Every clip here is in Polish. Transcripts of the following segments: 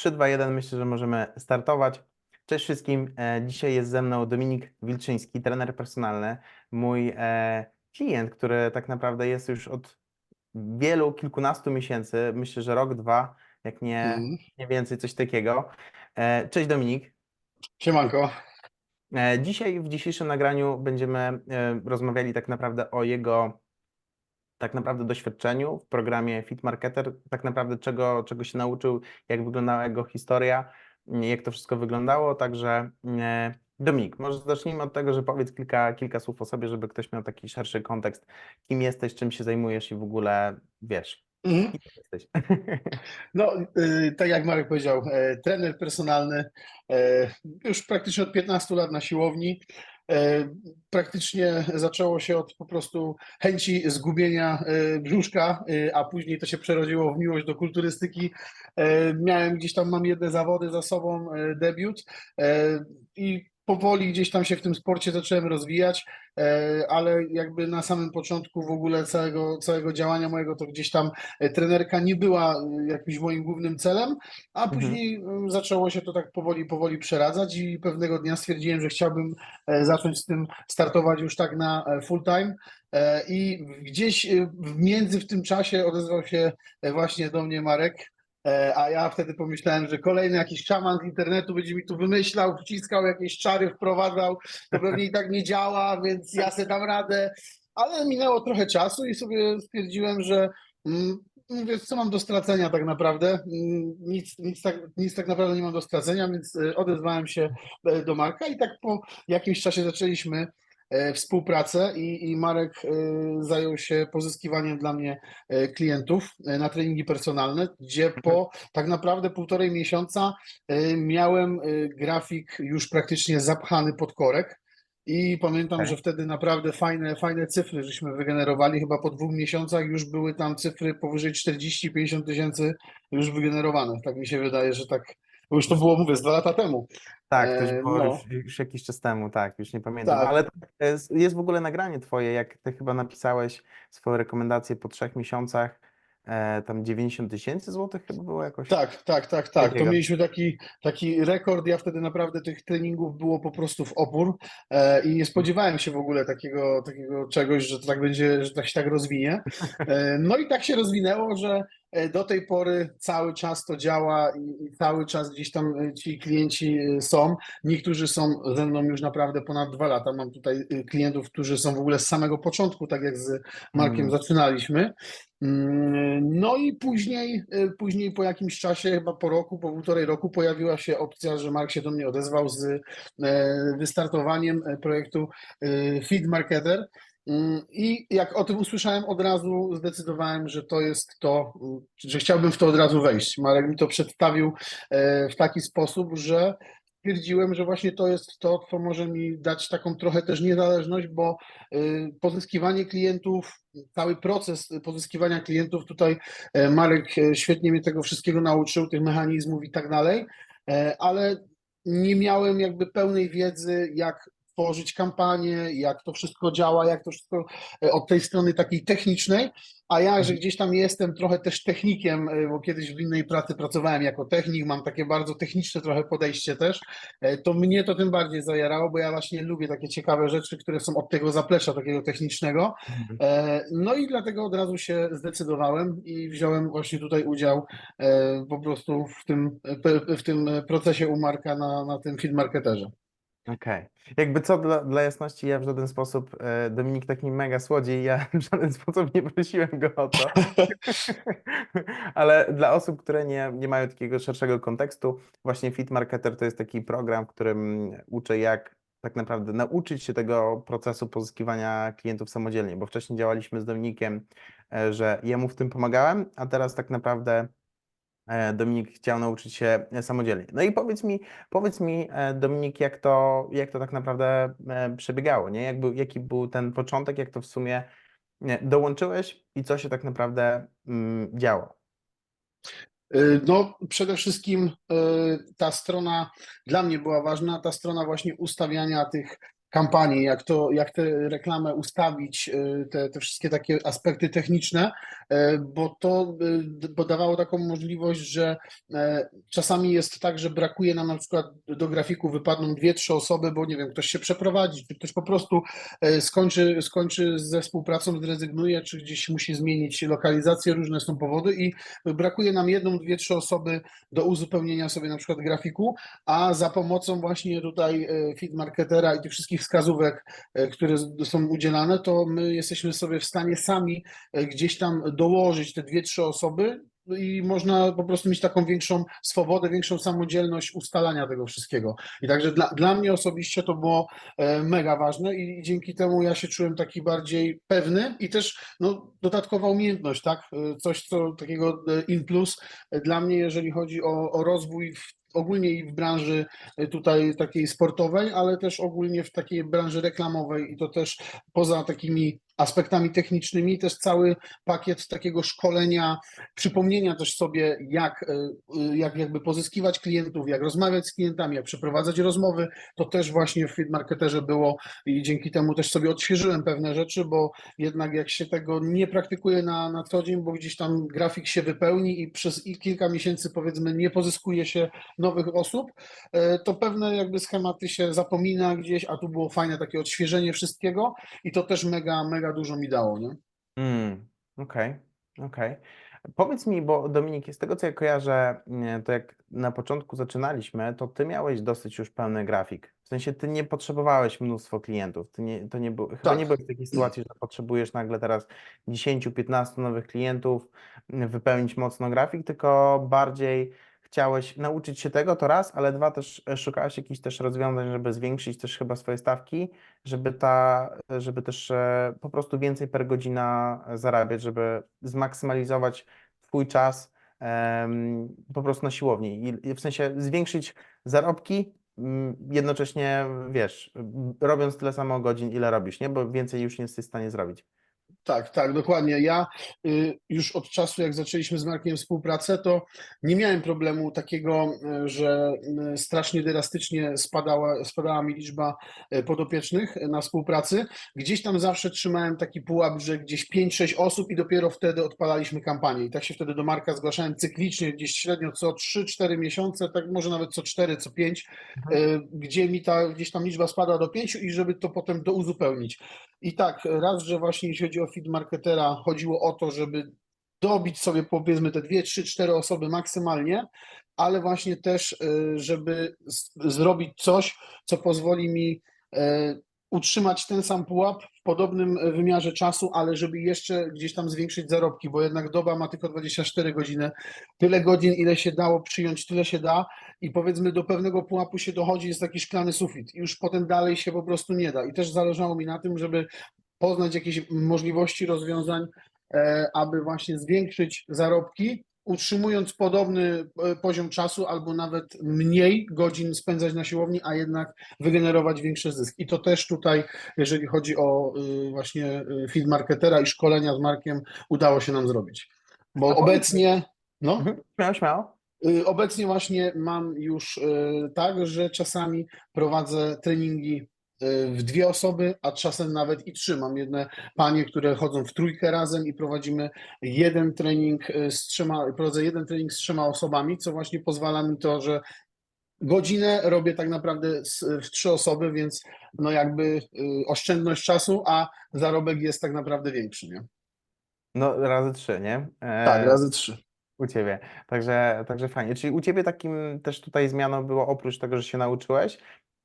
3, 2, 1, myślę, że możemy startować. Cześć wszystkim. E, Dzisiaj jest ze mną Dominik Wilczyński, trener personalny, mój e, klient, który tak naprawdę jest już od wielu, kilkunastu miesięcy, myślę, że rok, dwa, jak nie, Mhm. nie więcej, coś takiego. E, Cześć Dominik. Siemanko. Dzisiaj w dzisiejszym nagraniu będziemy rozmawiali tak naprawdę o jego tak naprawdę doświadczeniu w programie Fit Marketer, tak naprawdę czego, czego się nauczył, jak wyglądała jego historia, m, jak to wszystko wyglądało, także e, Dominik, może zacznijmy od tego, że powiedz kilka, kilka słów o sobie, żeby ktoś miał taki szerszy kontekst, kim jesteś, czym się zajmujesz i w ogóle wiesz, Mhm. kim jesteś. No, y, tak jak Marek powiedział, e, trener personalny, e, już praktycznie od 15 lat na siłowni. E, Praktycznie zaczęło się od po prostu chęci zgubienia e, brzuszka, e, a później to się przerodziło w miłość do kulturystyki. Miałem gdzieś tam, mam jedne zawody za sobą, debiut i powoli gdzieś tam się w tym sporcie zacząłem rozwijać, e, ale jakby na samym początku w ogóle całego, całego działania mojego to gdzieś tam e, trenerka nie była e, jakimś moim głównym celem, a Mhm. później e, zaczęło się to tak powoli, powoli przeradzać i pewnego dnia stwierdziłem, że chciałbym zacząć z tym startować już tak na full time. I gdzieś w między w tym czasie odezwał się właśnie do mnie Marek, a ja wtedy pomyślałem, że kolejny jakiś szaman z internetu będzie mi tu wymyślał, wciskał jakieś czary, wprowadzał, to pewnie i tak nie działa, więc ja sobie dam radę. Ale minęło trochę czasu i sobie stwierdziłem, że mm, mówię, co mam do stracenia tak naprawdę? Mm, Nic, nic, tak, nic tak naprawdę nie mam do stracenia, więc e, odezwałem się e, do Marka i tak po jakimś czasie zaczęliśmy e, współpracę i, i Marek e, zajął się pozyskiwaniem dla mnie e, klientów e, na treningi personalne, gdzie po tak naprawdę półtorej miesiąca e, miałem e, grafik już praktycznie zapchany pod korek. I pamiętam, Okej. że wtedy naprawdę fajne, fajne cyfry żeśmy wygenerowali. Chyba po dwóch miesiącach już były tam cyfry powyżej 40-50 tysięcy już wygenerowane. Tak mi się wydaje, że tak. Bo już to było, mówię, z dwa lata temu. Tak, E, było no. już, już jakiś czas temu, tak, już nie pamiętam, Tak. ale jest, jest w ogóle nagranie twoje, jak ty chyba napisałeś swoją rekomendację po trzech miesiącach, e, tam 90 tysięcy złotych chyba było jakoś. Tak, tak, tak, tak. To Takiego. mieliśmy taki, taki rekord. Ja wtedy naprawdę tych treningów było po prostu w opór e, i nie spodziewałem się w ogóle takiego, takiego czegoś, że to tak będzie, że tak się tak rozwinie. E, no i tak się rozwinęło, że e, do tej pory cały czas to działa i, cały czas gdzieś tam e, ci klienci e, są. Niektórzy są ze mną już naprawdę ponad dwa lata. Mam tutaj e, klientów, którzy są w ogóle z samego początku, tak jak z Markiem Mm. zaczynaliśmy. Mm, No i później, później po jakimś czasie, chyba po roku, po półtorej roku, pojawiła się opcja, że Mark się do mnie odezwał z e, wystartowaniem e, projektu e, Feed Marketer. Mm, I jak o tym usłyszałem, od razu zdecydowałem, że to jest to, że chciałbym w to od razu wejść. Marek mi to przedstawił e, w taki sposób, że stwierdziłem, że właśnie to jest to, co może mi dać taką trochę też niezależność, bo y, pozyskiwanie klientów, cały proces pozyskiwania klientów tutaj e, Marek e, świetnie mnie tego wszystkiego nauczył, tych mechanizmów i tak dalej, e, ale nie miałem jakby pełnej wiedzy, jak tworzyć kampanię, jak to wszystko działa, jak to wszystko e, od tej strony takiej technicznej, a ja, że gdzieś tam jestem trochę też technikiem, e, bo kiedyś w innej pracy pracowałem jako technik, mam takie bardzo techniczne trochę podejście też, e, to mnie to tym bardziej zajarało, bo ja właśnie lubię takie ciekawe rzeczy, które są od tego zaplecza takiego technicznego. Mhm. No i dlatego od razu się zdecydowałem i wziąłem właśnie tutaj udział po prostu w tym, w tym procesie u Marka na, na tym feed marketerze. Okej. Jakby co dla, dla jasności, ja w żaden sposób, e, Dominik tak mi mega słodzi ja w żaden sposób nie prosiłem go o to. Ale dla osób, które nie, nie mają takiego szerszego kontekstu, właśnie Fit Marketer to jest taki program, w którym uczę jak tak naprawdę nauczyć się tego procesu pozyskiwania klientów samodzielnie, bo wcześniej działaliśmy z Dominikiem, e, że jemu w tym pomagałem, a teraz tak naprawdę Dominik chciał nauczyć się e, samodzielnie. No i powiedz mi, powiedz mi e, Dominik, jak to, jak to tak naprawdę e, przebiegało, nie? Jak był, jaki był ten początek, jak to w sumie dołączyłeś i co się tak naprawdę mm, działo? No, przede wszystkim ta strona dla mnie była ważna, ta strona właśnie ustawiania tych kampanii, jak to, jak tę reklamę ustawić, y, te, te wszystkie takie aspekty techniczne, e, bo to y, d- bo dawało taką możliwość, że e, czasami jest tak, że brakuje nam na przykład do grafiku wypadną dwie, trzy osoby, bo nie wiem, ktoś się przeprowadzi, czy ktoś po prostu e, skończy, skończy ze współpracą, zrezygnuje, czy gdzieś musi zmienić lokalizację, różne są powody i brakuje nam jedną, dwie, trzy osoby do uzupełnienia sobie na przykład grafiku, a za pomocą właśnie tutaj e, feed marketera i tych wszystkich wskazówek, e, które są udzielane, to my jesteśmy sobie w stanie sami e, gdzieś tam dołożyć te dwie, trzy osoby i można po prostu mieć taką większą swobodę, większą samodzielność ustalania tego wszystkiego. I także dla, dla mnie osobiście to było e, mega ważne i dzięki temu ja się czułem taki bardziej pewny i też no, dodatkowa umiejętność, tak? Coś co takiego in plus dla mnie, jeżeli chodzi o, o rozwój w, ogólnie i w branży e, tutaj takiej sportowej, ale też ogólnie w takiej branży reklamowej i to też poza takimi aspektami technicznymi, też cały pakiet takiego szkolenia, przypomnienia też sobie, jak, e, jak jakby pozyskiwać klientów, jak rozmawiać z klientami, jak przeprowadzać rozmowy, to też właśnie w marketerze było i dzięki temu też sobie odświeżyłem pewne rzeczy, bo jednak jak się tego nie praktykuje na, na co dzień, bo gdzieś tam grafik się wypełni i przez kilka miesięcy powiedzmy nie pozyskuje się nowych osób, e, to pewne jakby schematy się zapomina gdzieś, a tu było fajne takie odświeżenie wszystkiego i to też mega, mega dużo mi dało, nie? Mm, okej, okej. Powiedz mi, bo Dominik, z tego co ja kojarzę, nie, to jak na początku zaczynaliśmy, to ty miałeś dosyć już pełny grafik. W sensie ty nie potrzebowałeś mnóstwo klientów. Ty nie, to nie było, chyba nie Tak. byłeś w takiej sytuacji, że potrzebujesz nagle teraz 10-15 nowych klientów, mm, wypełnić mocno grafik, tylko bardziej chciałeś nauczyć się tego, to raz, ale dwa też e, szukałeś jakichś też rozwiązań, żeby zwiększyć też chyba swoje stawki, żeby ta, żeby też e, po prostu więcej per godzina zarabiać, żeby zmaksymalizować twój czas em, po prostu na siłowni i w sensie zwiększyć zarobki, mm, jednocześnie wiesz, robiąc tyle samo godzin, ile robisz, nie? Bo więcej już nie jesteś w stanie zrobić. Tak, tak, dokładnie. Ja y, już od czasu, jak zaczęliśmy z Markiem współpracę, to nie miałem problemu takiego, y, że y, strasznie drastycznie spadała, spadała mi liczba podopiecznych na współpracy. Gdzieś tam zawsze trzymałem taki pułap, że gdzieś 5-6 osób i dopiero wtedy odpalaliśmy kampanię. I tak się wtedy do Marka zgłaszałem cyklicznie, gdzieś średnio co 3-4 miesiące, tak może nawet co 4, co 5, y, gdzie mi ta gdzieś tam liczba spada do 5 i żeby to potem douzupełnić. I tak, raz, że właśnie jeśli chodzi o feed marketera, chodziło o to, żeby dobić sobie powiedzmy te dwie, trzy, cztery osoby maksymalnie, ale właśnie też, y, żeby zrobić coś, co pozwoli mi y, utrzymać ten sam pułap w podobnym y, wymiarze czasu, ale żeby jeszcze gdzieś tam zwiększyć zarobki, bo jednak doba ma tylko 24 godziny. Tyle godzin, ile się dało przyjąć, tyle się da i powiedzmy do pewnego pułapu się dochodzi, jest taki szklany sufit i już potem dalej się po prostu nie da. I też zależało mi na tym, żeby poznać jakieś możliwości rozwiązań, e, aby właśnie zwiększyć zarobki, utrzymując podobny e, poziom czasu albo nawet mniej godzin spędzać na siłowni, a jednak wygenerować większy zysk. I to też tutaj, jeżeli chodzi o y, właśnie y, feed marketera i szkolenia z Markiem, udało się nam zrobić. Bo obecnie, no, Mhm, Śmiało, śmiało. Y, Obecnie właśnie mam już tak, że czasami prowadzę treningi w dwie osoby, a czasem nawet i trzy. Mam jedne panie, które chodzą w trójkę razem i prowadzimy jeden trening y, z trzema, prowadzę jeden trening z trzema osobami, co właśnie pozwala mi to, że godzinę robię tak naprawdę w trzy osoby, więc no jakby y, oszczędność czasu, a zarobek jest tak naprawdę większy, nie? No razy trzy, nie? Tak, E, razy trzy. U ciebie. Także, także fajnie. Czyli u ciebie takim też tutaj zmianą było, oprócz tego, że się nauczyłeś,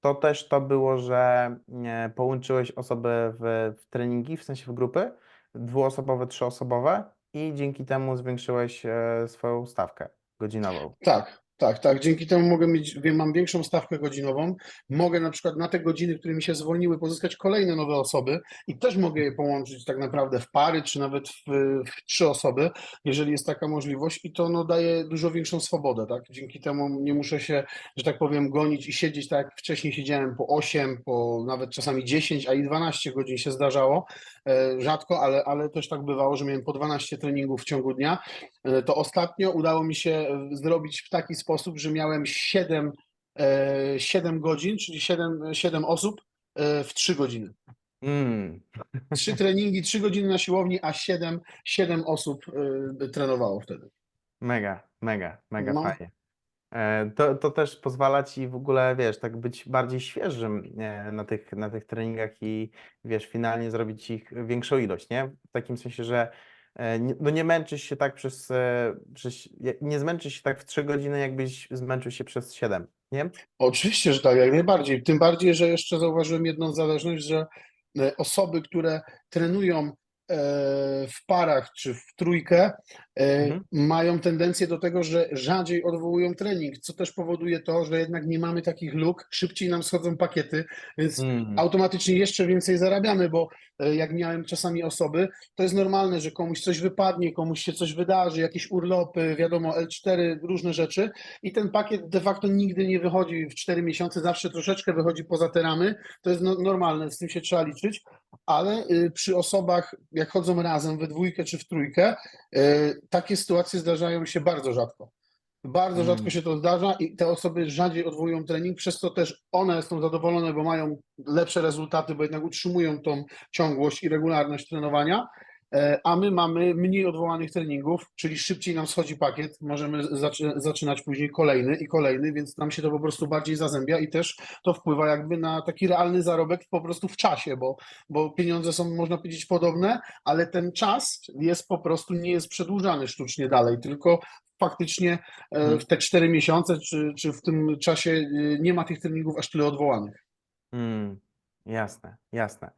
to też to było, że nie, połączyłeś osoby w, w treningi, w sensie w grupy, dwuosobowe, trzyosobowe i dzięki temu zwiększyłeś e, swoją stawkę godzinową. Tak, tak, tak. Dzięki temu mogę mieć, wiem, mam większą stawkę godzinową. Mogę na przykład na te godziny, które mi się zwolniły, pozyskać kolejne nowe osoby i też mogę je połączyć tak naprawdę w pary, czy nawet w, w trzy osoby, jeżeli jest taka możliwość i to no, daje dużo większą swobodę, tak? Dzięki temu nie muszę się, że tak powiem, gonić i siedzieć tak jak wcześniej siedziałem po 8, po nawet czasami 10, a i 12 godzin się zdarzało. E, Rzadko, ale, ale też tak bywało, że miałem po 12 treningów w ciągu dnia. E, To ostatnio udało mi się e, zrobić w taki sposób, że miałem 7, e, 7 godzin, czyli 7, 7 osób e, w 3 godziny. Mm. Trzy treningi, 3 godziny na siłowni, a 7, 7 osób e, trenowało wtedy. Mega, mega, mega No. fajnie. E, To, to też pozwala ci w ogóle, wiesz, tak być bardziej świeżym e, na tych, na tych treningach i wiesz, finalnie zrobić ich większą ilość, nie? W takim sensie, że e, no nie męczysz się tak przez, e, przez nie zmęczysz się tak w 3 godziny, jakbyś zmęczył się przez 7, nie? Oczywiście, że tak, jak najbardziej. Tym bardziej, że jeszcze zauważyłem jedną zależność, że e, osoby, które trenują e, w parach czy w trójkę, e, Mhm. mają tendencję do tego, że rzadziej odwołują trening, co też powoduje to, że jednak nie mamy takich luk, szybciej nam schodzą pakiety, więc Mm. automatycznie jeszcze więcej zarabiamy, bo e, jak miałem czasami osoby, to jest normalne, że komuś coś wypadnie, komuś się coś wydarzy, jakieś urlopy, wiadomo, L4, różne rzeczy i ten pakiet de facto nigdy nie wychodzi w 4 miesiące, zawsze troszeczkę wychodzi poza te ramy, to jest no, normalne, z tym się trzeba liczyć, ale y, przy osobach, jak chodzą razem we dwójkę czy w trójkę, y, takie sytuacje zdarzają się bardzo rzadko. Bardzo Mm. rzadko się to zdarza i te osoby rzadziej odwołują trening, przez co też one są zadowolone, bo mają lepsze rezultaty, bo jednak utrzymują tą ciągłość i regularność trenowania, a my mamy mniej odwołanych treningów, czyli szybciej nam schodzi pakiet, możemy zaczy zaczynać później kolejny i kolejny, więc nam się to po prostu bardziej zazębia i też to wpływa jakby na taki realny zarobek po prostu w czasie, bo, bo pieniądze są, można powiedzieć, podobne, ale ten czas jest po prostu, nie jest przedłużany sztucznie dalej, tylko faktycznie e, Mhm. w te cztery miesiące, czy, czy w tym czasie e, nie ma tych treningów aż tyle odwołanych. Mm, jasne, jasne.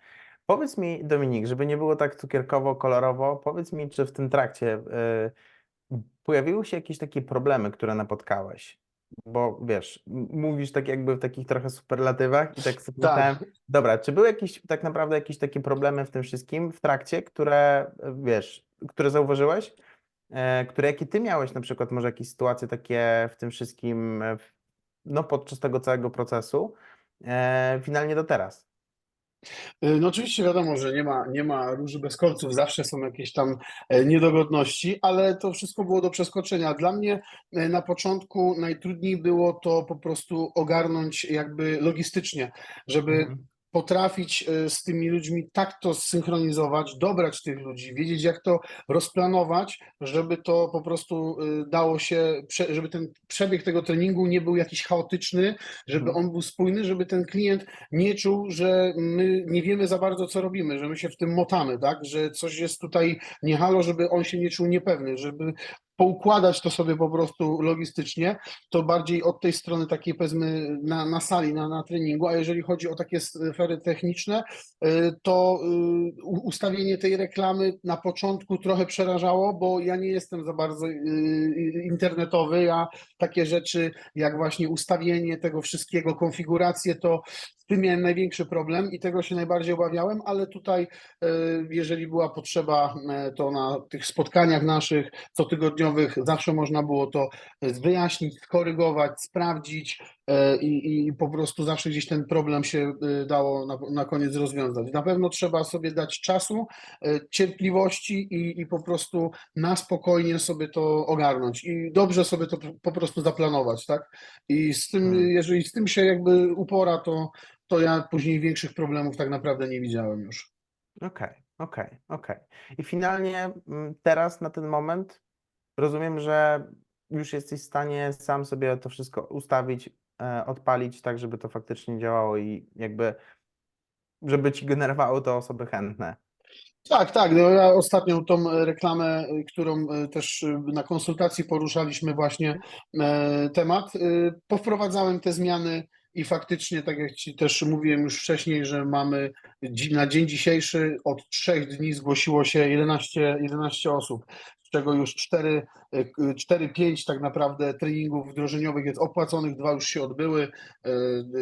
Powiedz mi, Dominik, żeby nie było tak cukierkowo, kolorowo, powiedz mi, czy w tym trakcie y, pojawiły się jakieś takie problemy, które napotkałeś? Bo wiesz, m- mówisz tak jakby w takich trochę superlatywach i tak sobie Tak. myślałem, dobra, czy były jakieś tak naprawdę jakieś takie problemy w tym wszystkim w trakcie, które y, wiesz, które zauważyłeś? E, które jakie ty miałeś na przykład, może jakieś sytuacje takie w tym wszystkim, e, w- no podczas tego całego procesu, e, finalnie do teraz? Y, No oczywiście wiadomo, że nie ma, nie ma róży bez kolców, zawsze są jakieś tam e, niedogodności, ale to wszystko było do przeskoczenia. Dla mnie e, na początku najtrudniej było to po prostu ogarnąć jakby logistycznie, żeby Mhm. Potrafić e, z tymi ludźmi tak to zsynchronizować, dobrać tych ludzi, wiedzieć jak to rozplanować, żeby to po prostu e, dało się, żeby ten przebieg tego treningu nie był jakiś chaotyczny, żeby Mhm. on był spójny, żeby ten klient nie czuł, że my nie wiemy za bardzo, co robimy, że my się w tym motamy, tak? Że coś jest tutaj nie halo, żeby on się nie czuł niepewny, żeby poukładać to sobie po prostu logistycznie, to bardziej od tej strony takiej powiedzmy na, na sali, na, na treningu, a jeżeli chodzi o takie sfery techniczne, y, to y, ustawienie tej reklamy na początku trochę przerażało, bo ja nie jestem za bardzo y, internetowy, ja takie rzeczy jak właśnie ustawienie tego wszystkiego, konfigurację, to z tym miałem największy problem i tego się najbardziej obawiałem, ale tutaj, jeżeli była potrzeba, to na tych spotkaniach naszych cotygodniowych zawsze można było to e, wyjaśnić, skorygować, sprawdzić e, i, i po prostu zawsze gdzieś ten problem się e, dało na, na koniec rozwiązać. Na pewno trzeba sobie dać czasu, cierpliwości i, i po prostu na spokojnie sobie to ogarnąć i dobrze sobie to po prostu zaplanować, tak? I z tym, Hmm. jeżeli z tym się jakby upora, to, to ja później większych problemów tak naprawdę nie widziałem już. Okej, okej, okej. I finalnie mm, teraz na ten moment rozumiem, że już jesteś w stanie sam sobie to wszystko ustawić, e, odpalić tak, żeby to faktycznie działało i jakby, żeby ci generowało to osoby chętne. Tak, tak. No ja ostatnią tą e, reklamę, którą y, też y, na konsultacji poruszaliśmy właśnie e, temat, powprowadzałem te zmiany i faktycznie, tak jak Ci też mówiłem już wcześniej, że mamy na dzień dzisiejszy od trzech dni zgłosiło się 11, 11 osób, z czego już 4, 4-5 tak naprawdę treningów wdrożeniowych jest opłaconych, dwa już się odbyły, e,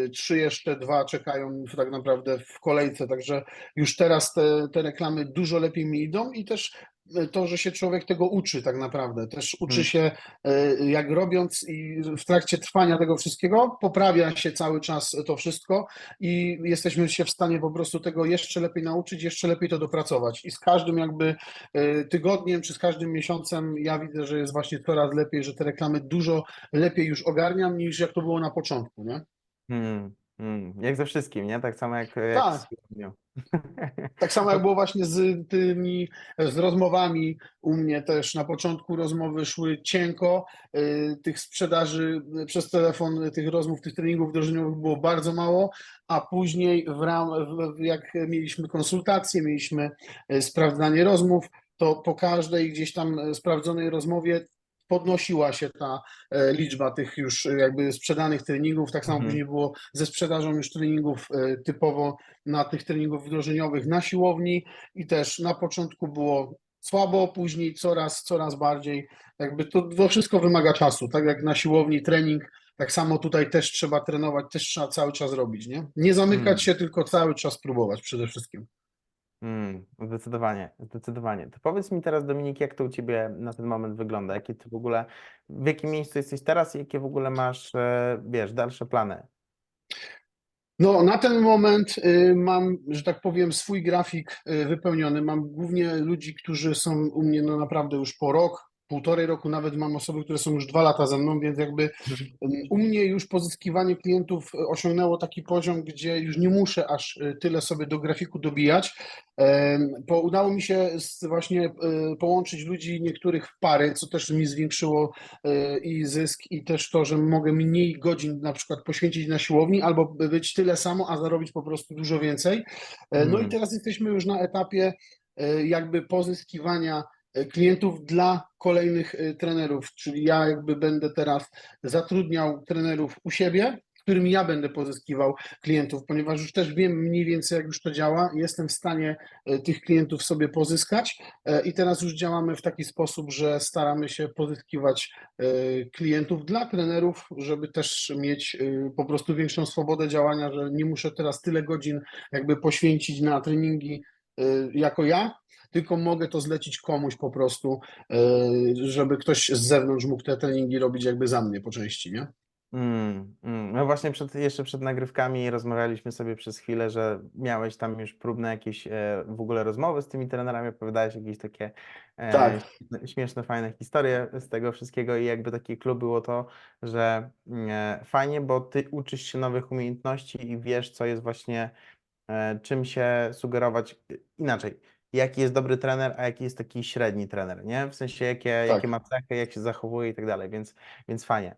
trzy jeszcze, dwa czekają tak naprawdę w kolejce, także już teraz te, te reklamy dużo lepiej mi idą i też e, to, że się człowiek tego uczy tak naprawdę, też uczy Hmm. się e, jak robiąc i w trakcie trwania tego wszystkiego poprawia się cały czas to wszystko i jesteśmy się w stanie po prostu tego jeszcze lepiej nauczyć, jeszcze lepiej to dopracować i z każdym jakby e, tygodniem czy z każdym miesiącem ja widzę, że jest właśnie coraz lepiej, że te reklamy dużo lepiej już ogarniam niż jak to było na początku, nie? Hmm, Mm, jak ze wszystkim, nie? Tak samo jak, jak Tak. z. Tak samo jak było właśnie z tymi, z rozmowami u mnie też. Na początku rozmowy szły cienko, y, tych sprzedaży y, przez telefon, tych rozmów, tych treningów wdrożeniowych było bardzo mało, a później w ram, w- w- jak mieliśmy konsultacje, mieliśmy y, sprawdzanie rozmów, to po każdej gdzieś tam y, sprawdzonej rozmowie podnosiła się ta e, liczba tych już e, jakby sprzedanych treningów. Tak samo Mhm. później było ze sprzedażą już treningów e, typowo na tych treningów wdrożeniowych na siłowni i też na początku było słabo, później coraz, coraz bardziej. Jakby to, to wszystko wymaga czasu. Tak jak na siłowni trening, tak samo tutaj też trzeba trenować, też trzeba cały czas robić, nie? Nie zamykać Mm. się, tylko cały czas próbować przede wszystkim. Mm, zdecydowanie, zdecydowanie. To powiedz mi teraz, Dominik, jak to u Ciebie na ten moment wygląda? Jakie Ty w ogóle, w jakim miejscu jesteś teraz i jakie w ogóle masz, e, wiesz, dalsze plany? No, na ten moment y, mam, że tak powiem, swój grafik y, wypełniony. Mam głównie ludzi, którzy są u mnie no naprawdę już po rok, półtorej roku, nawet mam osoby, które są już dwa lata ze mną, więc jakby Ym, U mnie już pozyskiwanie klientów e, osiągnęło taki poziom, gdzie już nie muszę aż e, tyle sobie do grafiku dobijać. Bo udało mi się właśnie e, połączyć ludzi niektórych w pary, co też mi zwiększyło i zysk, i też to, że mogę mniej godzin na przykład poświęcić na siłowni, albo być tyle samo, a zarobić po prostu dużo więcej. No i Mm. teraz jesteśmy już na etapie jakby pozyskiwania klientów dla kolejnych e, trenerów, czyli ja jakby będę teraz zatrudniał trenerów u siebie, którym ja będę pozyskiwał klientów, ponieważ już też wiem mniej więcej, jak już to działa, jestem w stanie e, tych klientów sobie pozyskać e, i teraz już działamy w taki sposób, że staramy się pozyskiwać e, klientów dla trenerów, żeby też mieć e, po prostu większą swobodę działania, że nie muszę teraz tyle godzin jakby poświęcić na treningi e, jako ja, tylko mogę to zlecić komuś po prostu, e, żeby ktoś z zewnątrz mógł te treningi robić jakby za mnie po części, nie? Mm, mm. No właśnie przed, jeszcze przed nagrywkami rozmawialiśmy sobie przez chwilę, że miałeś tam już próbne jakieś e, w ogóle rozmowy z tymi trenerami, opowiadałeś jakieś takie e, Tak. śmieszne- fajne historie z tego wszystkiego i jakby taki klub było to, że mm, e, fajnie, bo ty uczysz się nowych umiejętności i wiesz, co jest właśnie, czym się sugerować e, inaczej. Jaki jest dobry trener, a jaki jest taki średni trener, nie? W sensie jakie, Tak. jakie ma cechy, jak się zachowuje i tak dalej, więc, więc fajnie.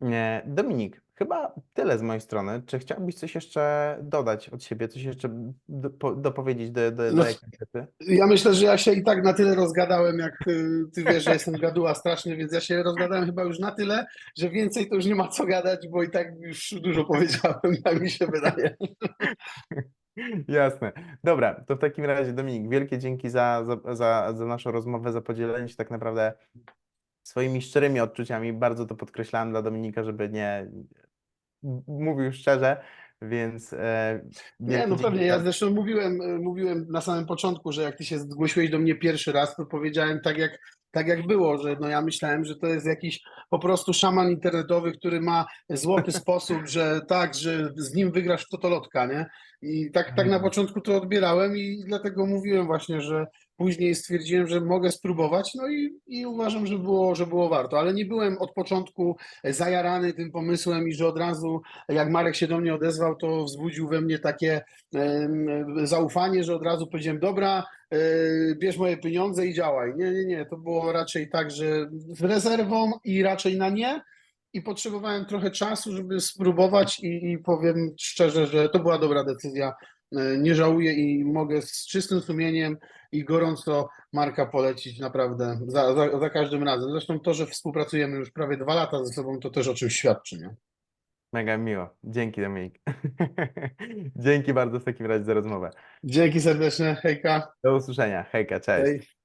Nie, Dominik, chyba tyle z mojej strony. Czy chciałbyś coś jeszcze dodać od siebie, coś jeszcze do, po, dopowiedzieć do, do, do No? Ja myślę, że ja się i tak na tyle rozgadałem, jak y, ty wiesz, że jestem gaduła straszny, więc ja się rozgadałem chyba już na tyle, że więcej to już nie ma co gadać, bo i tak już dużo powiedziałem, jak mi się wydaje. Jasne. Dobra, to w takim razie Dominik, wielkie dzięki za, za, za, za naszą rozmowę, za podzielenie się tak naprawdę swoimi szczerymi odczuciami. Bardzo to podkreślałem dla Dominika, żeby nie mówił szczerze, więc e, Nie, no pewnie, ja zresztą mówiłem, y, mówiłem na samym początku, że jak ty się zgłosiłeś do mnie pierwszy raz, to powiedziałem tak jak, tak jak było, że no ja myślałem, że to jest jakiś po prostu szaman internetowy, który ma złoty sposób, że tak, że z nim wygrasz w totolotka, nie? I tak, tak na Mhm. początku to odbierałem i dlatego mówiłem właśnie, że później stwierdziłem, że mogę spróbować, no i, i uważam, że było, że było warto, ale nie byłem od początku zajarany tym pomysłem i że od razu jak Marek się do mnie odezwał, to wzbudził we mnie takie zaufanie, że od razu powiedziałem, dobra, e, bierz moje pieniądze i działaj. Nie, nie, nie, to było raczej tak, że z rezerwą i raczej na nie. I potrzebowałem trochę czasu, żeby spróbować i, i powiem szczerze, że to była dobra decyzja. E, Nie żałuję i mogę z czystym sumieniem i gorąco Marka polecić naprawdę za, za, za każdym razem. Zresztą to, że współpracujemy już prawie dwa lata ze sobą, to też o czymś świadczy, nie? Mega miło. Dzięki Dominik. Dzięki bardzo w takim razie za rozmowę. Dzięki serdeczne, hejka. Do usłyszenia. Hejka, cześć. Hej.